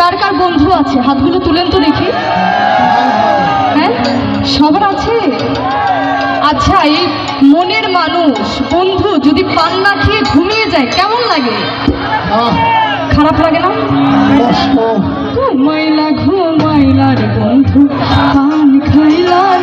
কার কার বন্ধু আছে? হাতগুলো তুলেন তো দেখি। হ্যাঁ? সবার আছে? আচ্ছা এই মনের মানুষ বন্ধু যদি পান না খেয়ে ঘুমিয়ে যায় কেমন লাগে? খারাপ লাগে না? ঘুমাইলা ঘুমাইলার বন্ধু পান খাইলার